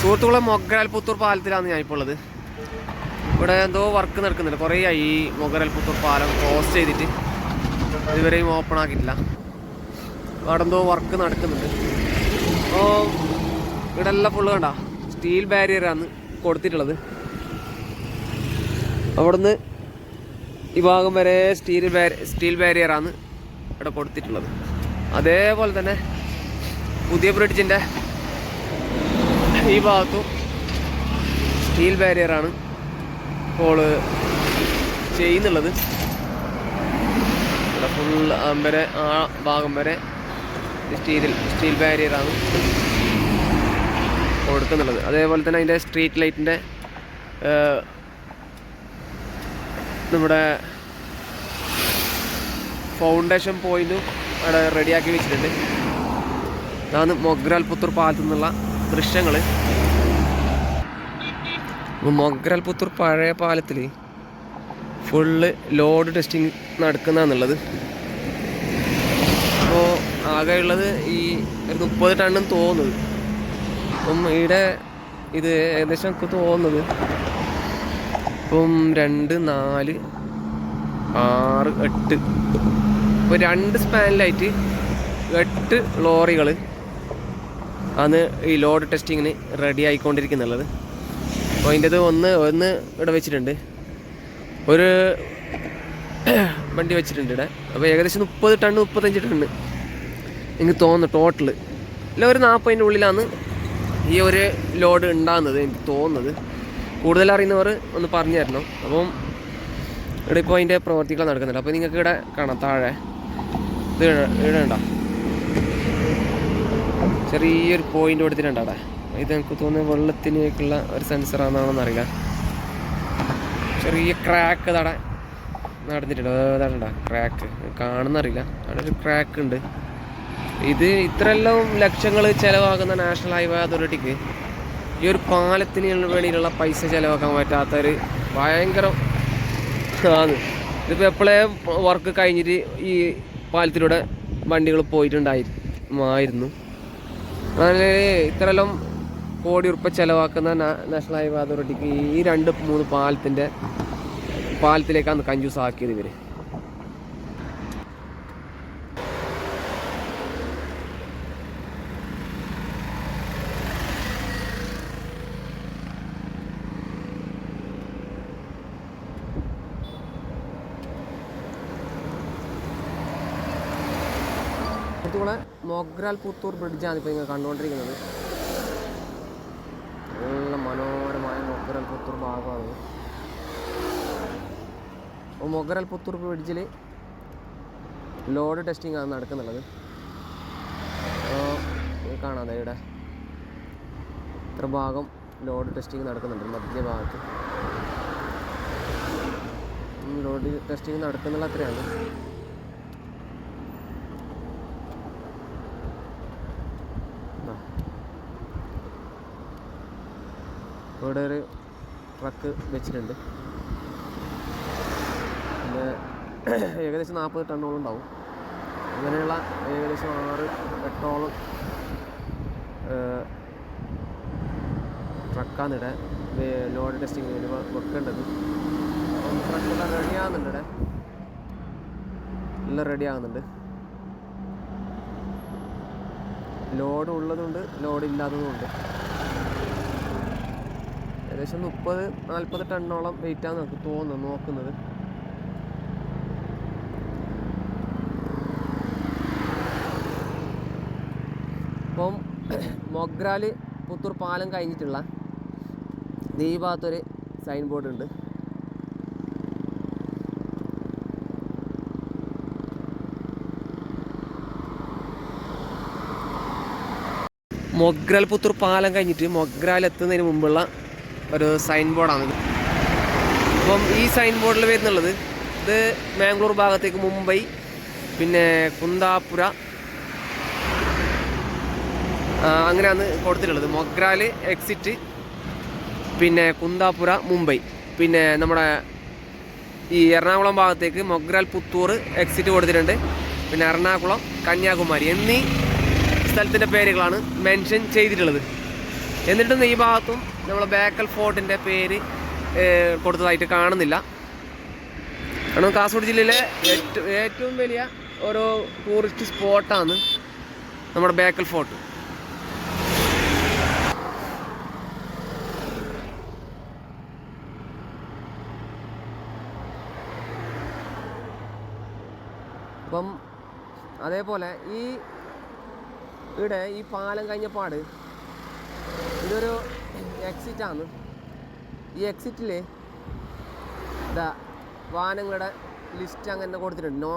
സുഹൃത്തുക്കളെ മൊഗരൽപുത്തൂർ പാലത്തിലാണ് ഞാൻ ഇപ്പോൾ ഉള്ളത്. ഇവിടെ എന്തോ വർക്ക് നടക്കുന്നുണ്ട്. കുറേ ആയി ഈ മൊഗരൽപുത്തൂർ പാലം ക്ലോസ് ചെയ്തിട്ട്. ഇതുവരെയും ഓപ്പൺ ആക്കിയിട്ടില്ല. അവിടെ എന്തോ വർക്ക് നടക്കുന്നുണ്ട്. അപ്പോൾ ഇവിടെ എല്ലാം ഫുള്ള് കണ്ട? സ്റ്റീൽ ബാരിയറാണ് കൊടുത്തിട്ടുള്ളത്. അവിടുന്ന് ഈ ഭാഗം വരെ സ്റ്റീൽ ബാരി സ്റ്റീൽ ബാരിയറാണ് ഇവിടെ കൊടുത്തിട്ടുള്ളത്. അതേപോലെ തന്നെ പുതിയ ബ്രിഡ്ജിന്റെ ഈ ഭാഗത്തും സ്റ്റീൽ ബാരിയറാണ് ഇപ്പോൾ ചെയ്യുന്നുള്ളത്. ഇവിടെ ഫുൾ വരെ ആ ഭാഗം വരെ സ്റ്റീൽ സ്റ്റീൽ ബാരിയറാണ് കൊടുക്കുന്നുള്ളത്. അതേപോലെ തന്നെ അതിന്റെ സ്ട്രീറ്റ് ലൈറ്റിന്റെ നമ്മുടെ ഫൗണ്ടേഷൻ പോയിന്റും അവിടെ റെഡിയാക്കി വെച്ചിട്ടുണ്ട്. അതാണ് മൊഗ്രാൽ പുത്തൂർ പാലത്തു നിന്നുള്ള ദൃശ്യങ്ങൾ മൊഗ്രൽപുത്തൂർ പഴയ പാലത്തിൽ ഫുള്ള് ലോഡ് ടെസ്റ്റിംഗ് നടക്കുന്നതാണുള്ളത്. അപ്പോൾ ആകെ ഉള്ളത് ഈ ഒരു മുപ്പത് ടണ്ണും തോന്നുന്നത് അപ്പം ഇവിടെ ഇത് ഏകദേശം എനിക്ക് തോന്നുന്നത്. ഇപ്പം രണ്ട് നാല് ആറ് എട്ട്. ഇപ്പോൾ രണ്ട് സ്പാനിലായിട്ട് എട്ട് ലോറികൾ ആണ് ഈ ലോഡ് ടെസ്റ്റിങ്ങിന് റെഡി ആയിക്കൊണ്ടിരിക്കുന്നുള്ളത്. അപ്പോൾ അതിന്റെത് ഒന്ന് ഒന്ന് ഇവിടെ വെച്ചിട്ടുണ്ട്. ഒരു വണ്ടി വെച്ചിട്ടുണ്ട് ഇവിടെ. അപ്പോൾ ഏകദേശം മുപ്പത് ടൺ മുപ്പത്തഞ്ച് ടണ്ണ് എനിക്ക് തോന്നുന്നു ടോട്ടൽ ഇല്ല ഒരു നാൽപ്പതിന്റെ ഉള്ളിലാണ് ഈ ഒരു ലോഡ് ഉണ്ടാകുന്നത് എനിക്ക് തോന്നുന്നത്. കൂടുതൽ അറിയുന്നവർ ഒന്ന് പറഞ്ഞു തരണം. അപ്പം ഇവിടെ ഇപ്പോൾ അതിന്റെ പ്രവർത്തികൾ നടക്കുന്നുണ്ട്. അപ്പോൾ നിങ്ങൾക്ക് ഇവിടെ കാണാം താഴെ. ഇത് ഇവിടെ ഉണ്ടോ? ചെറിയൊരു പോയിന്റ് കൊടുത്തിട്ടുണ്ട് അവിടെ ഇത് എനിക്ക് തോന്നുന്നു വെള്ളത്തിനേക്കുള്ള ഒരു സെൻസർ ആണെന്നാണെന്ന് അറിയില്ല. ചെറിയ ക്രാക്ക് തട നടന്നിട്ടുണ്ട്. ക്രാക്ക് കാണുന്നറിയില്ല അവിടെ ഒരു ക്രാക്ക് ഉണ്ട്. ഇത് ഇത്രയെല്ലാം ലക്ഷങ്ങൾ ചിലവാകുന്ന നാഷണൽ ഹൈവേ അതോറിറ്റിക്ക് ഈ ഒരു പാലത്തിന് വേണ്ടിയിട്ടുള്ള പൈസ ചിലവാക്കാൻ പറ്റാത്തൊരു ഭയങ്കര ആണ്. ഇതിപ്പോൾ എപ്പോഴേ വർക്ക് കഴിഞ്ഞിട്ട് ഈ പാലത്തിലൂടെ വണ്ടികൾ പോയിട്ടുണ്ടായിരുന്നു. ഇത്രയെല്ലാം കോടി ഉറുപ്പ ചെലവാക്കുന്ന നാഷണൽ ഹൈവേ അതോറിറ്റിക്ക് ഈ രണ്ട് മൂന്ന് പാലത്തിന്റെ പാലത്തിലേക്കാണ് കഞ്ചൂസ് ആക്കിയത് ഇവർ സുഹൃത്തുക്കളെ മൊഗ്രാൽ പുത്തൂർ ബ്രിഡ്ജാണ് ഇപ്പോൾ നിങ്ങൾ കണ്ടുകൊണ്ടിരിക്കുന്നത്. നല്ല മനോഹരമായ മൊഗ്രാൽ പുത്തൂർ ഭാഗമാണ്. അപ്പോൾ മൊഗ്രാൽ പുത്തൂർ ബ്രിഡ്ജിൽ ലോഡ് ടെസ്റ്റിംഗ് ആണ് നടക്കുന്നുള്ളത്. കാണാതെ ഇവിടെ. ഇത്ര ഭാഗം ലോഡ് ടെസ്റ്റിംഗ് നടക്കുന്നുണ്ട് മധ്യഭാഗത്ത് ലോഡ് ടെസ്റ്റിംഗ് നടക്കുന്നുള്ള അത്രയാണ് ഇവിടെ ഒരു ട്രക്ക് വെച്ചിട്ടുണ്ട്. പിന്നെ ഏകദേശം നാൽപ്പത് ടണ്ണോളം ഉണ്ടാവും. അങ്ങനെയുള്ള ഏകദേശം ആറ് എട്ടോളം ട്രക്കാണിടെ ലോഡ് ടെസ്റ്റിംഗ് വെക്കേണ്ടത് ട്രക്കെല്ലാം റെഡി ആകുന്നുണ്ട് ഇവിടെ. എല്ലാം റെഡി ആകുന്നുണ്ട് ലോഡ് ഉള്ളതുണ്ട് ലോഡ് ഇല്ലാത്തതുമുണ്ട് ഏകദേശം മുപ്പത് നാൽപ്പത് ടണ്ണോളം വെയിറ്റാണ് നമുക്ക് തോന്നുന്നത് നോക്കുന്നത്. ഇപ്പം മൊഗ്രാൽ പുത്തൂർ പാലം കഴിഞ്ഞിട്ടുള്ള ദീപാത്തൊരു സൈൻ ബോർഡ് ഉണ്ട്. മൊഗ്രാൽ പുത്തൂർ പാലം കഴിഞ്ഞിട്ട് മൊഗ്രാൽ എത്തുന്നതിന് മുമ്പുള്ള ഒരു സൈൻ ബോർഡാണ് അപ്പം ഈ സൈൻ ബോർഡിൽ വരുന്നുള്ളത് ഇത് മാംഗ്ലൂർ ഭാഗത്തേക്ക് മുംബൈ പിന്നെ കുന്താപുര. അങ്ങനെയാണ് കൊടുത്തിട്ടുള്ളത്. മൊഗ്രാൽ എക്സിറ്റ് പിന്നെ കുന്താപുര മുംബൈ. പിന്നെ നമ്മുടെ ഈ എറണാകുളം ഭാഗത്തേക്ക് മൊഗ്രാൽ പുത്തൂർ എക്സിറ്റ് കൊടുത്തിട്ടുണ്ട്. പിന്നെ എറണാകുളം കന്യാകുമാരി എന്നീ സ്ഥലത്തിന്റെ പേരുകളാണ് മെൻഷൻ ചെയ്തിട്ടുള്ളത്. എന്നിട്ടും ഈ ഭാഗത്തും നമ്മൾ ബേക്കൽ ഫോർട്ടിന്റെ പേര് കൊടുത്തതായിട്ട് കാണുന്നില്ല. കാരണം കാസർഗോഡ് ജില്ലയിലെ ഏറ്റവും വലിയ ഒരു ടൂറിസ്റ്റ് സ്പോട്ടാണ് നമ്മുടെ ബേക്കൽ ഫോർട്ട് അപ്പം അതേപോലെ ഈ ഇവിടെ ഈ പാലം കഴിഞ്ഞ പാട് ഇതൊരു എക്സിറ്റ് ആണ്. ഈ എക്സിറ്റിൽ ഇതാ വാഹനങ്ങളുടെ ലിസ്റ്റ് അങ്ങനെ കൊടുത്തിട്ടുണ്ട്. നോ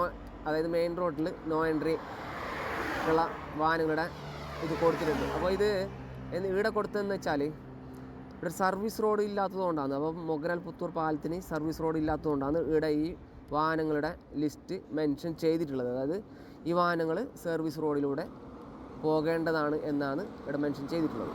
അതായത് മെയിൻ റോഡിൽ നോ എൻട്രി ഉള്ള വാഹനങ്ങളുടെ ഇത് കൊടുത്തിട്ടുണ്ട്. അപ്പോൾ ഇത് എന്ന് ഇവിടെ കൊടുത്തതെന്ന് വെച്ചാൽ ഇവിടെ സർവീസ് റോഡ് ഇല്ലാത്തതുകൊണ്ടാണ് അപ്പോൾ മൊഗനാൽ പുത്തൂർ പാലത്തിന് സർവീസ് റോഡ് ഇല്ലാത്തതുകൊണ്ടാണ് ഇവിടെ ഈ വാഹനങ്ങളുടെ ലിസ്റ്റ് മെൻഷൻ ചെയ്തിട്ടുള്ളത്. അതായത് ഈ വാഹനങ്ങൾ സർവീസ് റോഡിലൂടെ പോകേണ്ടതാണ് എന്നാണ് ഇവിടെ മെൻഷൻ ചെയ്തിട്ടുള്ളത്.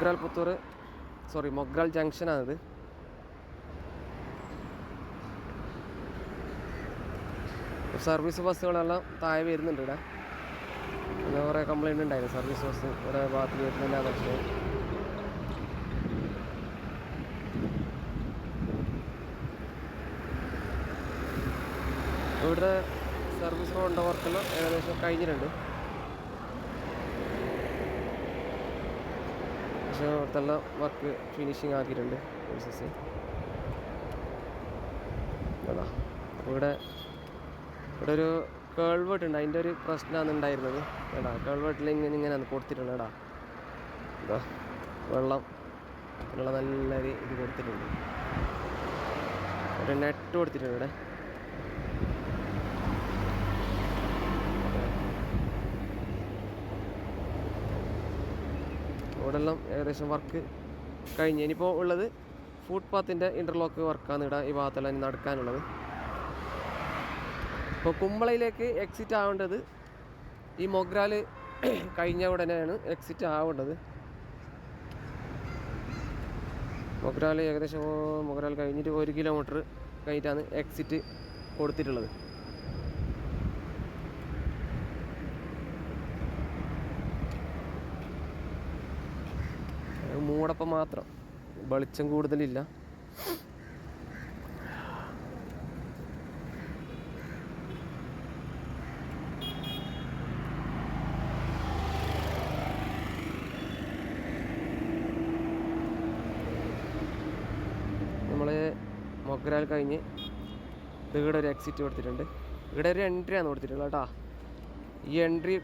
മൊഗ്രാൽ പുത്തൂർ സോറി മൊഗ്രാൽ ജംഗ്ഷനാണിത്. സർവീസ് ബസ്സുകളെല്ലാം താഴെ വരുന്നുണ്ട് ഇവിടെ. പിന്നെ കുറേ കംപ്ലയിന്റ് ഉണ്ടായിരുന്നു. സർവീസ് ബസ് കുറേ ഭാഗത്ത് വരുന്നില്ല പക്ഷേ ഇവിടെ സർവീസ് റോഡിന്റെ വർക്കെല്ലാം ഏകദേശം കഴിഞ്ഞിട്ടുണ്ട്. പക്ഷേ അവിടുത്തെ വർക്ക് ഫിനിഷിങ് ആക്കിയിട്ടുണ്ട് പ്രോസസ്സ് അതാ. ഇവിടെ ഇവിടെ ഒരു കേൾവേട്ട് ഉണ്ട്. അതിന്റെ ഒരു പ്രശ്നമാണ് ഉണ്ടായിരുന്നത്. എടാ കേൾവേട്ടിൽ ഇങ്ങനെ ഇങ്ങനെ കൊടുത്തിട്ടുണ്ട് എടാ. വെള്ളം. അതിനുള്ള നല്ലൊരു ഇത് കൊടുത്തിട്ടുണ്ട്. ഒരു നെറ്റ് കൊടുത്തിട്ടുണ്ട് ഇവിടെ. ഇവിടെല്ലാം ഏകദേശം വർക്ക് കഴിഞ്ഞ്. ഇനിയിപ്പോൾ ഉള്ളത് ഫുട് പാത്തിന്റെ ഇന്റർലോക്ക് വർക്കാണ് ഇവിടെ ഈ ഭാഗത്തെല്ലാം ഇനി നടക്കാനുള്ളത്. ഇപ്പോൾ കുമ്പളയിലേക്ക് എക്സിറ്റ് ആവേണ്ടത് ഈ മൊഗ്രാൽ കഴിഞ്ഞ ഉടനെയാണ് എക്സിറ്റ് ആവേണ്ടത്. മൊഗ്രാൽ ഏകദേശം മൊഗ്രാൽ കഴിഞ്ഞിട്ട് ഒരു കിലോമീറ്റർ കഴിഞ്ഞിട്ടാണ് എക്സിറ്റ് കൊടുത്തിട്ടുള്ളത് അത് മൂടപ്പം മാത്രം. വെളിച്ചം കൂടുതലില്ല. നമ്മൾ മൊഗ്രാൽ കഴിഞ്ഞ് ഇവിടെ ഒരു എക്സിറ്റ് കൊടുത്തിട്ടുണ്ട്. ഇവിടെ ഒരു എൻട്രി ആണ് കൊടുത്തിട്ടുള്ളത് കേട്ടോ. ഈ എൻട്രി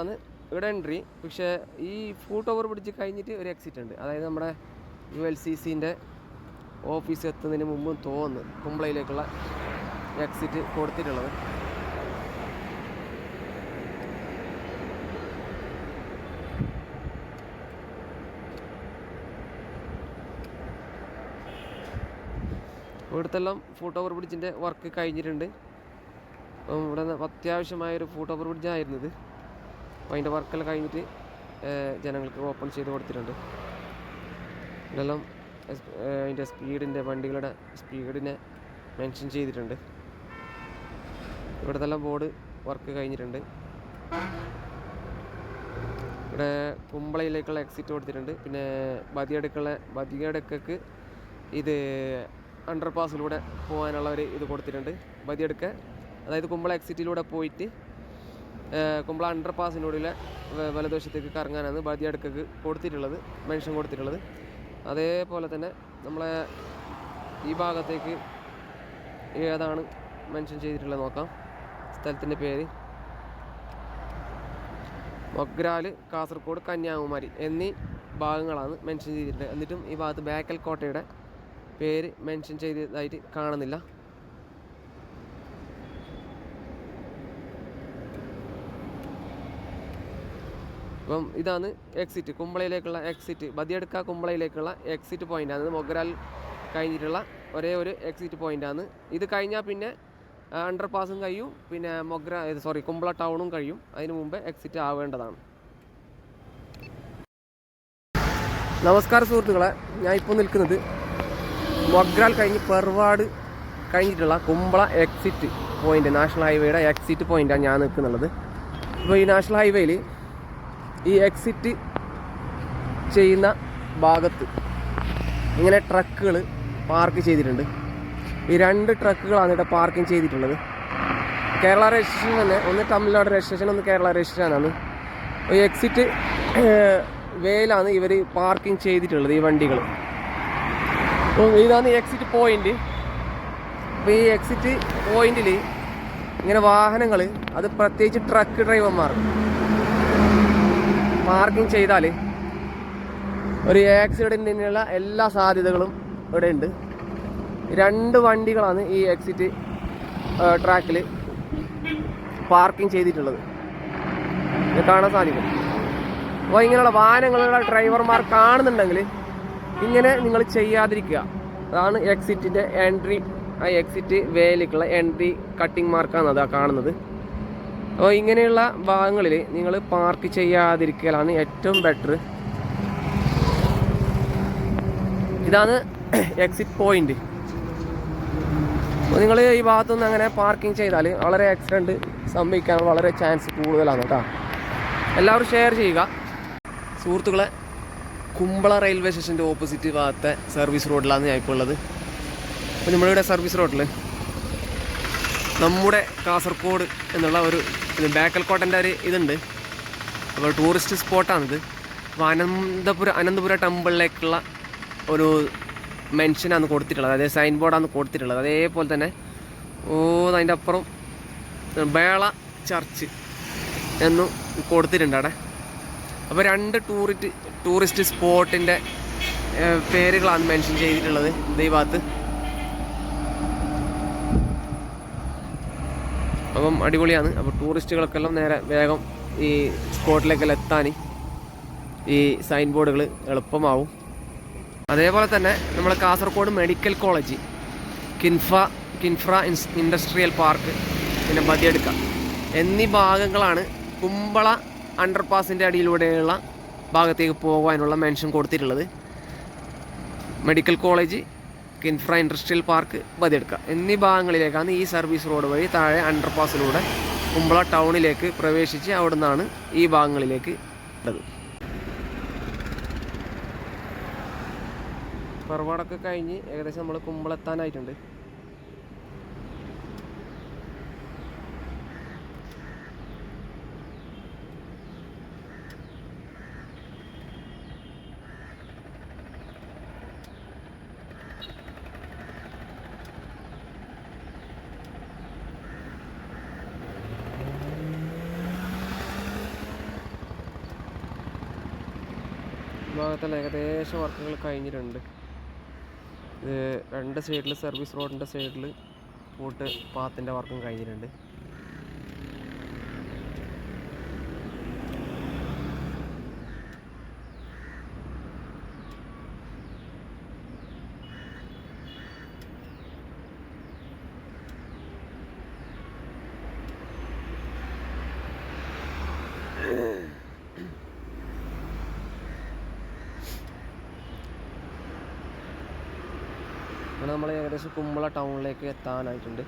ആണ് ഇവിടെ എൻട്രി പക്ഷേ ഈ ഫൂട്ട് ഓവർ പിടിച്ച് കഴിഞ്ഞിട്ട് ഒരു എക്സിറ്റ് ഉണ്ട്. അതായത് നമ്മുടെ യു എൽ സി സിന്റെ ഓഫീസ് എത്തുന്നതിന് മുമ്പ് തോന്നുന്നു കുമ്പളയിലേക്കുള്ള എക്സിറ്റ് കൊടുത്തിട്ടുള്ളത്. ഇവിടുത്തെല്ലാം ഫൂട്ട് ഓവർ ബ്രിഡ്ജിന്റെ വർക്ക് കഴിഞ്ഞിട്ടുണ്ട്. അപ്പം ഇവിടെ അത്യാവശ്യമായൊരു ഫൂട്ട് ഓവർ ബ്രിഡ്ജ് ആയിരുന്നത് അപ്പോൾ അതിന്റെ വർക്കെല്ലാം കഴിഞ്ഞിട്ട് ജനങ്ങൾക്ക് ഓപ്പൺ ചെയ്ത് കൊടുത്തിട്ടുണ്ട്. ഇതെല്ലാം അതിന്റെ സ്പീഡിന്റെ വണ്ടികളുടെ സ്പീഡിനെ മെൻഷൻ ചെയ്തിട്ടുണ്ട്. ഇവിടുത്തെല്ലാം ബോർഡ് വർക്ക് കഴിഞ്ഞിട്ടുണ്ട്. ഇവിടെ കുമ്പളയിലേക്കുള്ള എക്സിറ്റ് കൊടുത്തിട്ടുണ്ട്. പിന്നെ ബദിയടുക്കുള്ള ബദിയടുക്കക്ക് ഇത് അണ്ടർ പാസിലൂടെ പോകാനുള്ള ഒരു ഇത് കൊടുത്തിട്ടുണ്ട്. ബദിയടുക്ക അതായത് കുമ്പള എക്സിറ്റിലൂടെ പോയിട്ട് കുമ്പള അണ്ടർ പാസിനോടുള്ള വലതുവശത്തേക്ക് കറങ്ങാനാണ് ബദിയടുക്കക്ക് കൊടുത്തിട്ടുള്ളത് മെൻഷൻ കൊടുത്തിട്ടുള്ളത്. അതേപോലെ തന്നെ നമ്മളെ ഈ ഭാഗത്തേക്ക് ഏതാണ് മെൻഷൻ ചെയ്തിട്ടുള്ളത് നോക്കാം. സ്ഥലത്തിന്റെ പേര്. മൊഗ്രാൽ കാസർഗോഡ് കന്യാകുമാരി എന്നീ ഭാഗങ്ങളാണ് മെൻഷൻ ചെയ്തിട്ടുള്ളത്. എന്നിട്ടും ഈ ഭാഗത്ത് ബേക്കൽ കോട്ടയുടെ പേര് മെൻഷൻ ചെയ്തതായിട്ട് കാണുന്നില്ല. അപ്പം ഇതാണ് എക്സിറ്റ് കുമ്പളയിലേക്കുള്ള എക്സിറ്റ് ബദിയടുക്ക കുമ്പളയിലേക്കുള്ള എക്സിറ്റ് പോയിന്റ് ആണ്. മൊഗ്രാൽ കഴിഞ്ഞിട്ടുള്ള ഒരേ ഒരു എക്സിറ്റ് പോയിന്റ് ആണ്. ഇത് കഴിഞ്ഞാൽ പിന്നെ അണ്ടർ പാസും കഴിയും. പിന്നെ മൊഗ്ര സോറി കുമ്പള ടൗണും കഴിയും. അതിന് മുമ്പ് എക്സിറ്റ് ആവേണ്ടതാണ്. നമസ്കാരം സുഹൃത്തുക്കളെ. ഞാൻ ഇപ്പോൾ നിൽക്കുന്നത് മൊഗ്രാൽ കഴിഞ്ഞ് പെർവാട് കഴിഞ്ഞിട്ടുള്ള കുമ്പള എക്സിറ്റ് പോയിന്റ് നാഷണൽ ഹൈവേയുടെ എക്സിറ്റ് പോയിന്റാണ് ഞാൻ നിൽക്കുന്നുള്ളത് അപ്പോൾ ഈ നാഷണൽ ഹൈവേയിൽ ഈ എക്സിറ്റ് ചെയ്യുന്ന ഭാഗത്ത് ഇങ്ങനെ ട്രക്കുകൾ പാർക്ക് ചെയ്തിട്ടുണ്ട്. ഈ രണ്ട് ട്രക്കുകളാണ് ഇവിടെ പാർക്കിംഗ് ചെയ്തിട്ടുള്ളത്. കേരള രജിസ്ട്രേഷൻ തന്നെ. ഒന്ന് തമിഴ്നാട് രജിസ്ട്രേഷൻ ഒന്ന് കേരള രജിസ്ട്രേഷനാണ് ഈ എക്സിറ്റ് വേയിലാണ് ഇവർ പാർക്കിംഗ് ചെയ്തിട്ടുള്ളത് ഈ വണ്ടികൾ ഇതാണ് എക്സിറ്റ് പോയിന്റ് അപ്പോൾ ഈ എക്സിറ്റ് പോയിന്റിൽ ഇങ്ങനെ വാഹനങ്ങൾ അത് പ്രത്യേകിച്ച് ട്രക്ക് ഡ്രൈവർമാർ പാർക്കിംഗ് ചെയ്താൽ ഒരു ആക്സിഡന്റിനുള്ള എല്ലാ സാധ്യതകളും ഇവിടെ ഉണ്ട്. രണ്ട് വണ്ടികളാണ് ഈ എക്സിറ്റ് ട്രാക്കിൽ പാർക്കിംഗ് ചെയ്തിട്ടുള്ളത്. കാണാൻ സാധിക്കും. അപ്പോൾ ഇങ്ങനെയുള്ള വാഹനങ്ങളുടെ ഡ്രൈവർമാർ കാണുന്നുണ്ടെങ്കിൽ ഇങ്ങനെ നിങ്ങൾ ചെയ്യാതിരിക്കുക. അതാണ് എക്സിറ്റിന്റെ എൻട്രി ആ എക്സിറ്റ് വേയിലേക്കുള്ള എൻട്രി കട്ടിംഗ് മാർക്കാണ് അതാ കാണുന്നത്. അപ്പോൾ ഇങ്ങനെയുള്ള ഭാഗങ്ങളിൽ നിങ്ങൾ പാർക്ക് ചെയ്യാതിരിക്കലാണ് ഏറ്റവും ബെറ്റർ ഇതാണ് എക്സിറ്റ് പോയിന്റ് നിങ്ങൾ ഈ ഭാഗത്തുനിന്ന് അങ്ങനെ പാർക്കിംഗ് ചെയ്താൽ വളരെ ആക്സിഡന്റ് സംഭവിക്കാൻ വളരെ ചാൻസ് കൂടുതലാണ് കേട്ടോ. എല്ലാവരും ഷെയർ ചെയ്യുക. സുഹൃത്തുക്കളെ കുമ്പള റെയിൽവേ സ്റ്റേഷന്റെ ഓപ്പോസിറ്റ് ഭാഗത്തെ സർവീസ് റോഡിലാണ് ഞാൻ ഇപ്പോൾ ഉള്ളത്. അപ്പോൾ നമ്മളിവിടെ സർവീസ് റോഡിൽ നമ്മുടെ കാസർഗോഡ് എന്നുള്ള ഒരു ഇത് ബേക്കൽക്കോട്ടന്റെ ഒരു ഇതുണ്ട്. അപ്പോൾ ടൂറിസ്റ്റ് സ്പോട്ടാണിത് അപ്പോൾ അനന്തപുര അനന്തപുര ടെമ്പിളിലേക്കുള്ള ഒരു മെൻഷനാണ് കൊടുത്തിട്ടുള്ളത്. അതായത് സൈൻ ബോർഡാണ് കൊടുത്തിട്ടുള്ളത്. അതേപോലെ തന്നെ ഓ അതിന്റെ അപ്പുറം ബേള ചർച്ച് എന്നും കൊടുത്തിട്ടുണ്ട് അവിടെ. അപ്പോൾ രണ്ട് ടൂറിസ്റ്റ് ടൂറിസ്റ്റ് സ്പോട്ടിന്റെ പേരുകളാണ് മെൻഷൻ ചെയ്തിട്ടുള്ളത് ഈ അപ്പം അടിപൊളിയാണ്. അപ്പോൾ ടൂറിസ്റ്റുകളൊക്കെ എല്ലാം നേരെ വേഗം ഈ സ്പോട്ടിലേക്കെല്ലാം എത്താൻ ഈ സൈൻ ബോർഡുകൾ എളുപ്പമാവും. അതേപോലെ തന്നെ നമ്മൾ Kasaragod medical college KINFRA KINFRA industrial park പിന്നെ ബദിയെടുക്ക എന്നീ ഭാഗങ്ങളാണ് കുമ്പള അണ്ടർപാസിന്റെ അടിയിലൂടെയുള്ള ഭാഗത്തേക്ക് പോകാനുള്ള മെൻഷൻ കൊടുത്തിട്ടുള്ളത്. Medical college Kinfra industrial park Badiyadka എന്നീ ഭാഗങ്ങളിലേക്കാണ് ഈ സർവീസ് റോഡ് വഴി താഴെ അണ്ടർപാസിലൂടെ കുമ്പള ടൗണിലേക്ക് പ്രവേശിച്ച് അവിടെ നിന്നാണ് ഈ ഭാഗങ്ങളിലേക്ക് ഉള്ളത്. പെർവാടൊക്കെ കഴിഞ്ഞ് ഏകദേശം നമ്മൾ കുമ്പളെത്താനായിട്ടുണ്ട് ഭാഗത്തുള്ള ഏകദേശം വർക്കുകൾ കഴിഞ്ഞിട്ടുണ്ട്. ഇത് രണ്ട് സൈഡിൽ സർവീസ് റോഡിന്റെ സൈഡിൽ പോട്ട് പാത്തിന്റെ വർക്കും കഴിഞ്ഞിട്ടുണ്ട്. നമ്മൾ ഏകദേശം കുമ്പള ടൗണിലേക്ക് എത്താനായിട്ടുണ്ട്.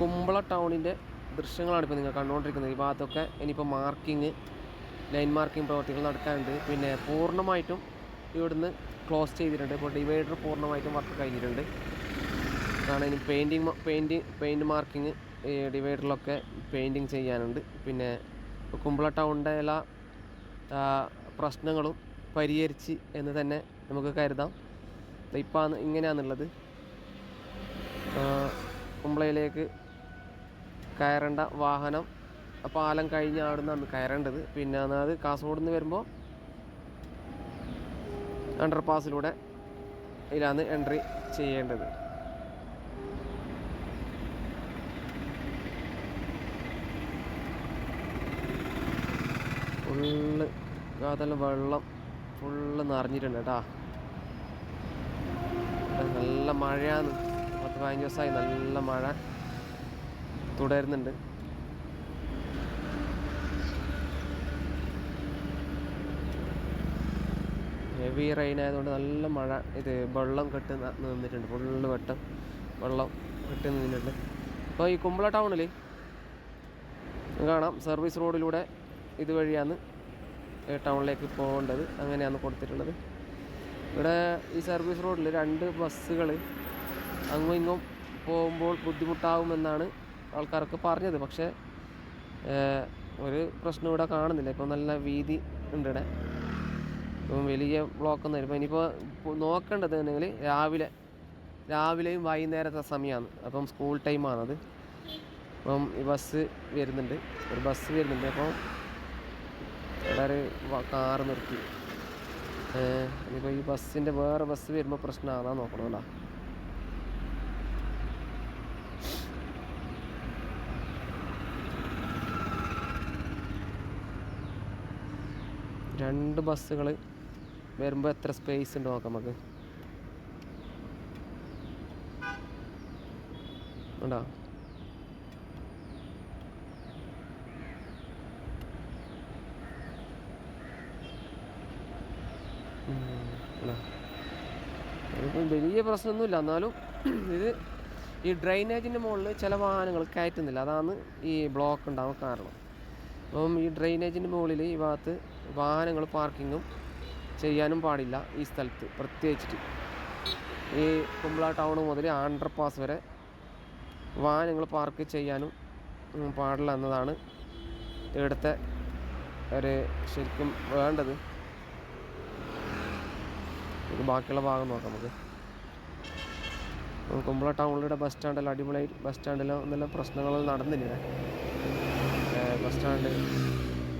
കുമ്പള ടൗണിന്റെ ദൃശ്യങ്ങളാണ് ഇപ്പോൾ നിങ്ങൾ കണ്ടുകൊണ്ടിരിക്കുന്നത്. ഈ ഭാഗത്തൊക്കെ ഇനിയിപ്പോൾ മാർക്കിങ് ലൈൻ മാർക്കിംഗ് പ്രവർത്തികൾ നടക്കാനുണ്ട്. പിന്നെ പൂർണമായിട്ടും ഇവിടുന്ന് ക്ലോസ് ചെയ്തിട്ടുണ്ട്. ഇപ്പോൾ ഡിവൈഡർ പൂർണമായിട്ടും വർക്ക് കഴിഞ്ഞിട്ടുണ്ട്. കാരണം ഇനി പെയിന്റിങ് പെയിന്റിങ് പെയിന്റ് മാർക്കിങ് ഡിവൈഡറിലൊക്കെ പെയിന്റിങ് ചെയ്യാനുണ്ട്. പിന്നെ കുമ്പള ടൗണിന്റെ എല്ലാ പ്രശ്നങ്ങളും പരിഹരിച്ച് എന്ന് തന്നെ നമുക്ക് കരുതാം. ഇപ്പം ഇങ്ങനെയാണുള്ളത് ആ, കുമ്പളയിലേക്ക് കയറേണ്ട വാഹനം പാലം കഴിഞ്ഞ് അവിടെ നിന്നാണ് കയറേണ്ടത്. പിന്നെ അത് കാസർഗോഡ് നിന്ന് വരുമ്പോൾ അണ്ടർ പാസിലൂടെ ഇതിലാണ് എൻട്രി ചെയ്യേണ്ടത്. ഫുള്ള് അതെല്ലാം വെള്ളം ഫുള്ള് നിറഞ്ഞിട്ടുണ്ട് കേട്ടാ. നല്ല മഴയാണ്. പത്ത് പതിനഞ്ച് ദിവസമായി നല്ല മഴ തുടരുന്നുണ്ട്. ഹെവി റെയിൻ ആയതുകൊണ്ട് നല്ല മഴ ഇത് വെള്ളം കെട്ടി നിന്നിട്ടുണ്ട്. ഫുൾ വെട്ടം വെള്ളം കെട്ടി നിന്നിട്ടുണ്ട്. അപ്പോൾ ഈ കുമ്പള ടൗണിൽ കാണാം. സർവീസ് റോഡിലൂടെ ഇതുവഴിയാണ് ടൗണിലേക്ക് പോകേണ്ടത്. അങ്ങനെയാണ് കൊടുത്തിട്ടുള്ളത്. ഇവിടെ ഈ സർവീസ് റോഡിൽ രണ്ട് ബസ്സുകൾ അങ്ങും ഇങ്ങും പോകുമ്പോൾ ബുദ്ധിമുട്ടാവുമെന്നാണ് ആൾക്കാർക്ക് പറഞ്ഞത്. പക്ഷേ ഒരു പ്രശ്നം ഇവിടെ കാണുന്നില്ല. ഇപ്പോൾ നല്ല വീതി ഉണ്ട് ഇവിടെ ഇപ്പം വലിയ ബ്ലോക്ക് ഒന്നും ഇപ്പം ഇനിയിപ്പോൾ നോക്കേണ്ടത് ഉണ്ടെങ്കിൽ രാവിലെ രാവിലെയും വൈകുന്നേരത്തെ സമയമാണ് അപ്പം സ്കൂൾ ടൈമാണത് അപ്പം ഈ ബസ് വരുന്നുണ്ട്. ഒരു ബസ് വരുന്നുണ്ട്. അപ്പം ഇവിടെ കാറ് നിർത്തി. ഇനിയിപ്പോൾ ഈ ബസ്സിന്റെ വേറെ ബസ് വരുമ്പോൾ പ്രശ്നമാണോ നോക്കണമല്ലോ രണ്ട് ബസ്സുകൾ വരുമ്പോൾ എത്ര സ്പേസ് ഉണ്ട് നോക്കാം നമുക്ക്. ഉണ്ടോ? വലിയ പ്രശ്നമൊന്നുമില്ല. എന്നാലും ഇത് ഈ ഡ്രൈനേജിന്റെ മുകളിൽ ചില വാഹനങ്ങൾ കയറ്റുന്നില്ല. അതാണ് ഈ ബ്ലോക്ക് ഉണ്ടാവാൻ കാരണം. അപ്പം ഈ ഡ്രൈനേജിന്റെ മുകളിൽ ഈ ഭാഗത്ത് വാഹനങ്ങൾ പാർക്കിങ്ങും ചെയ്യാനും പാടില്ല ഈ സ്ഥലത്ത് പ്രത്യേകിച്ചിട്ട്. ഈ കുമ്പള ടൗൺ മുതൽ ആണ്ടർ പാസ് വരെ വാഹനങ്ങൾ പാർക്ക് ചെയ്യാനും പാടില്ല എന്നതാണ് ഇവിടുത്തെ ഒരു ശരിക്കും വേണ്ടത്. ബാക്കിയുള്ള ഭാഗം നോക്കാം നമുക്ക്. കുമ്പള ടൗണിലൂടെ ബസ് സ്റ്റാൻഡിൽ അടിപൊളി ബസ് സ്റ്റാൻഡിലോ എന്നുള്ള പ്രശ്നങ്ങൾ നടന്നില്ല. ബസ് സ്റ്റാൻഡ്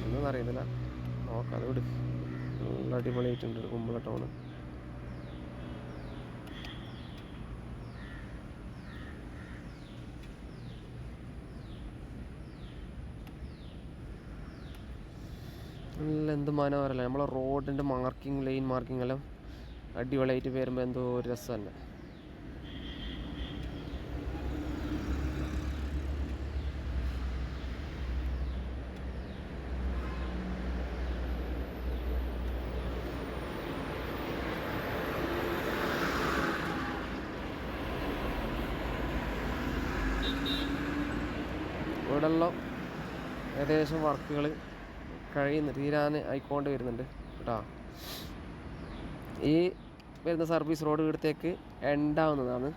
ഒന്നും അറിയുന്നില്ല. നോക്കാം അത് വിട്. നല്ല അടിപൊളിയായിട്ടുണ്ട് കുമ്പള ടൗണ് നല്ല എന്ത് മനോഹരമല്ല നമ്മളെ റോഡിന്റെ മാർക്കിംഗ് ലൈൻ മാർക്കിംഗ് എല്ലാം അടിപൊളിയായിട്ട് വരുമ്പോൾ എന്തോ ഒരു രസം തന്നെ. ഇവിടെല്ലാം ഏകദേശം വർക്കുകൾ കഴിയുന്നു തീരാൻ ആയിക്കൊണ്ട് വരുന്നുണ്ട് കേട്ടോ. ഈ വരുന്ന സർവീസ് റോഡ് ഇവിടത്തേക്ക് എൻഡാവുന്നതാണ്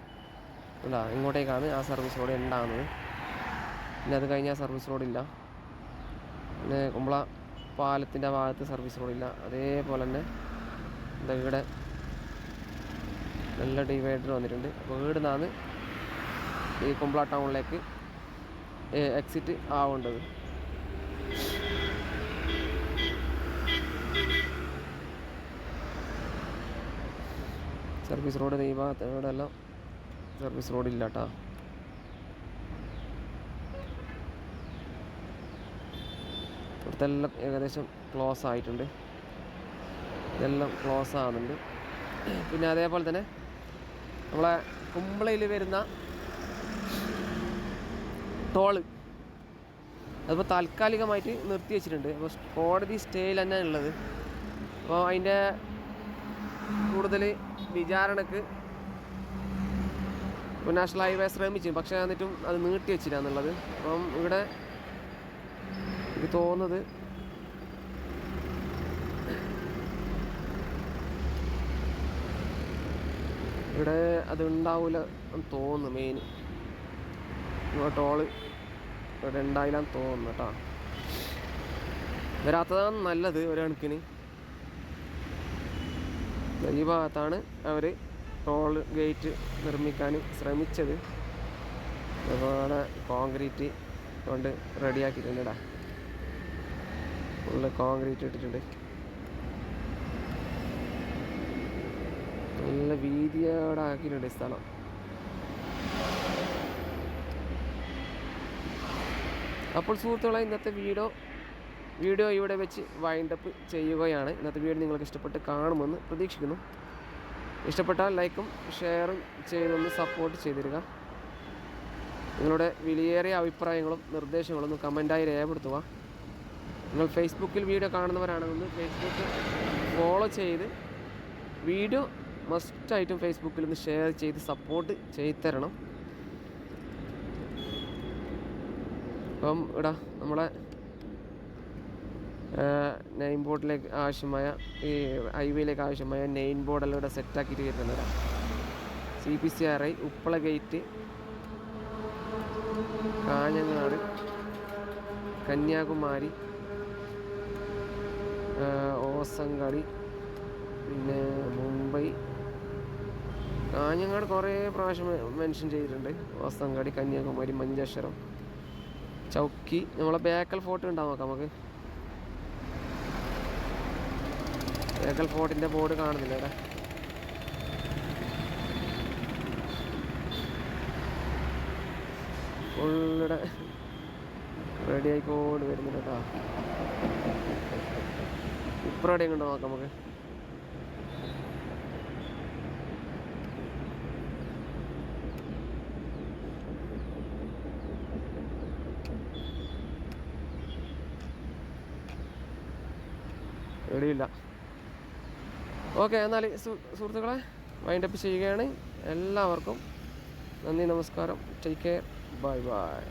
കേട്ടോ. ഇങ്ങോട്ടേക്കാണ് ആ സർവീസ് റോഡ് എൻഡാവുന്നത് പിന്നെ അത് കഴിഞ്ഞാൽ സർവീസ് റോഡില്ല. പിന്നെ കുമ്പള പാലത്തിന്റെ ഭാഗത്ത് സർവീസ് റോഡില്ല. അതേപോലെ തന്നെ എന്താ ഇവിടെ നല്ല ഡിവൈഡർ വന്നിട്ടുണ്ട്. അപ്പോൾ ഇവിടെ നിന്നാണ് ഈ കുമ്പള ടൗണിലേക്ക് എക്സിറ്റ് ആവേണ്ടത്. സർവീസ് റോഡ് ഈ ഭാഗത്ത് എല്ലാം സർവീസ് റോഡില്ല കേട്ടോ ഇവിടുത്തെല്ലാം ഏകദേശം ക്ലോസ് ആയിട്ടുണ്ട്. ഇതെല്ലാം ക്ലോസ് ആവുന്നുണ്ട്. പിന്നെ അതേപോലെ തന്നെ നമ്മളെ കുമ്പളയിൽ വരുന്ന ടോൾ അതിപ്പോൾ താൽക്കാലികമായിട്ട് നിർത്തി വെച്ചിട്ടുണ്ട്. അപ്പോൾ കോടതി സ്റ്റേയിൽ തന്നെ ഉള്ളത്. അപ്പോൾ അതിന്റെ കൂടുതൽ വിചാരണക്ക് നാഷണൽ ഹൈവേ ശ്രമിച്ചു. പക്ഷേ എന്നിട്ടും അത് നീട്ടി വെച്ചില്ല എന്നുള്ളത്. അപ്പം ഇവിടെ എനിക്ക് തോന്നുന്നത് ഇവിടെ അത് ഉണ്ടാവില്ല എന്ന് തോന്നുന്നു മെയിൻ ടോൾ ഇവിടെ ഉണ്ടായില്ലാന്ന് തോന്നുന്നു കേട്ടോ വരാത്തതാണ് നല്ലത് ഒരു കണക്കിന്. ഈ ഭാഗത്താണ് അവർ ടോൾ ഗേറ്റ് നിർമ്മിക്കാൻ ശ്രമിച്ചത്. അതുപോലെ കോൺക്രീറ്റ് കൊണ്ട് റെഡിയാക്കിയിട്ടുണ്ടടാ ഫുള്ള് കോൺക്രീറ്റ് ഇട്ടിട്ടുണ്ട്. നല്ല വീതിയോടെ ആക്കിയിട്ടുണ്ട് സ്ഥലം. അപ്പോൾ സുഹൃത്തുക്കളെ ഇന്നത്തെ വീഡിയോ വീഡിയോ ഇവിടെ വെച്ച് വൈൻഡപ്പ് ചെയ്യുകയാണ്. ഇന്നത്തെ വീഡിയോ നിങ്ങൾക്ക് ഇഷ്ടപ്പെട്ട് കാണുമെന്ന് പ്രതീക്ഷിക്കുന്നു. ഇഷ്ടപ്പെട്ടാൽ ലൈക്കും ഷെയറും ചെയ്തൊന്ന് സപ്പോർട്ട് ചെയ്തിരിക. നിങ്ങളുടെ വിലയേറിയ അഭിപ്രായങ്ങളും നിർദ്ദേശങ്ങളും ഒന്ന് കമന്റായി രേഖപ്പെടുത്തുക. നിങ്ങൾ ഫേസ്ബുക്കിൽ വീഡിയോ കാണുന്നവരാണെന്ന് ഫേസ്ബുക്ക് ഫോളോ ചെയ്ത് വീഡിയോ മസ്റ്റായിട്ടും ഫേസ്ബുക്കിൽ ഒന്ന് ഷെയർ ചെയ്ത് സപ്പോർട്ട് ചെയ്ത് തരണം. അപ്പം ഇവിടെ നമ്മളെ നെയിം ബോർഡിലേക്ക് ആവശ്യമായ ഈ ഹൈവേയിലേക്ക് ആവശ്യമായ നെയിൻ ബോർഡെല്ലാം ഇവിടെ സെറ്റാക്കിയിട്ട് വരുന്നതാണ് C P C R I Uppala gate Kanhangad Kanyakumari ആ, ഓസങ്കാടി പിന്നെ മുംബൈ കാഞ്ഞങ്ങാട് കുറേ പ്രാവശ്യം മെൻഷൻ ചെയ്തിട്ടുണ്ട്. ഓസങ്കാടി കന്യാകുമാരി മഞ്ചേശ്വരം. ചൗക്കി. നമ്മളെ ബേക്കൽ ഫോർട്ട് ഉണ്ടാവും നോക്കാം നമുക്ക്. ബേക്കൽ ഫോർട്ടിന്റെ ബോർഡ് കാണുന്നില്ല ഇവിടെ. ഫുള്ളിടെ റെഡി ആയിക്കോണ്ട് വരുന്നുണ്ട് കേട്ടോ റെഡി നോക്കാം നമുക്ക്. ഓക്കെ എന്നാൽ സുഹൃത്തുക്കളെ വൈൻഡപ്പ് ചെയ്യുകയാണ്. എല്ലാവർക്കും നന്ദി നമസ്കാരം. Take care bye bye